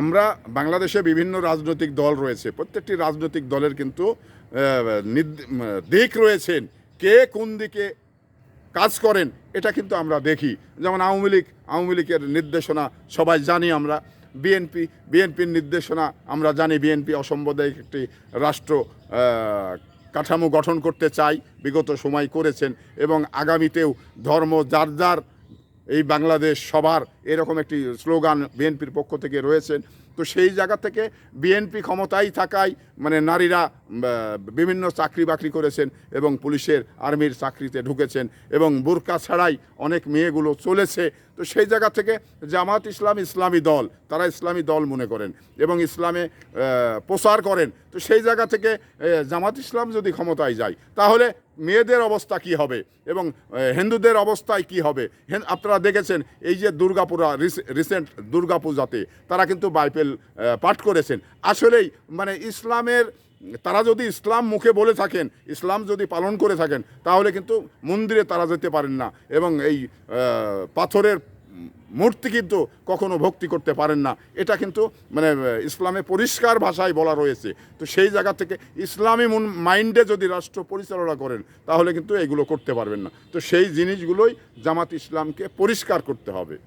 আমরা বাংলাদেশে বিভিন্ন রাজনৈতিক দল রয়েছে, প্রত্যেকটি রাজনৈতিক দলের কিন্তু দিক রয়েছেন। কে কোন দিকে কাজ করেন, এটা কিন্তু আমরা দেখি। যেমন আওয়ামী লীগ, আওয়ামী লীগের নির্দেশনা সবাই জানি আমরা। বিএনপি, বিএনপির নির্দেশনা আমরা জানি। বিএনপি অসাম্প্রদায়িক একটি রাষ্ট্র কাঠামো গঠন করতে চাই বিগত সময় করেছেন এবং আগামীতেও ধর্ম যার যার এই বাংলাদেশ সবার এরকম একটি স্লোগান বিএনপির পক্ষ থেকে রয়েছেন তো সেই জায়গা থেকে বিএনপি ক্ষমতায় থাকায় মানে নারীরা বিভিন্ন চাকরি বাকরি করেছেন এবং পুলিশের আর্মির চাকরিতে ঢুকেছেন এবং বোরকা ছাড়াই অনেক মেয়েগুলো চলেছে। তো সেই জায়গা থেকে জামাত ইসলাম ইসলামী দল, তারা ইসলামী দল মনে করেন এবং ইসলামে প্রচার করেন। তো সেই জায়গা থেকে জামাত ইসলাম যদি ক্ষমতায় যায়, তাহলে মেয়েদের অবস্থা কি হবে? এবং হিন্দুদের অবস্থায় কি হবে? আপনারা দেখেছেন, এই যে দুর্গাপুরা রিসেন্ট দুর্গাপূজাতে তারা কিন্তু বাইবেল পাঠ করেছেন। আসলেই মানে ইসলামের, তারা যদি ইসলাম মুখে বলে থাকেন, ইসলাম যদি পালন করে থাকেন, তাহলে কিন্তু মন্দিরে তারা যেতে পারেন না। এবং এই পাথরের মূর্তি কিন্তু কখনো ভক্তি করতে পারেন না। এটা কিন্তু মানে ইসলামে পরিষ্কার ভাষায় বলা রয়েছে। তো সেই জায়গা থেকে ইসলামী মন- মাইন্ডে যদি রাষ্ট্র পরিচালনা করেন, তাহলে কিন্তু এগুলো করতে পারবেন না। তো সেই জিনিসগুলোই জামাত ইসলামকে পরিষ্কার করতে হবে।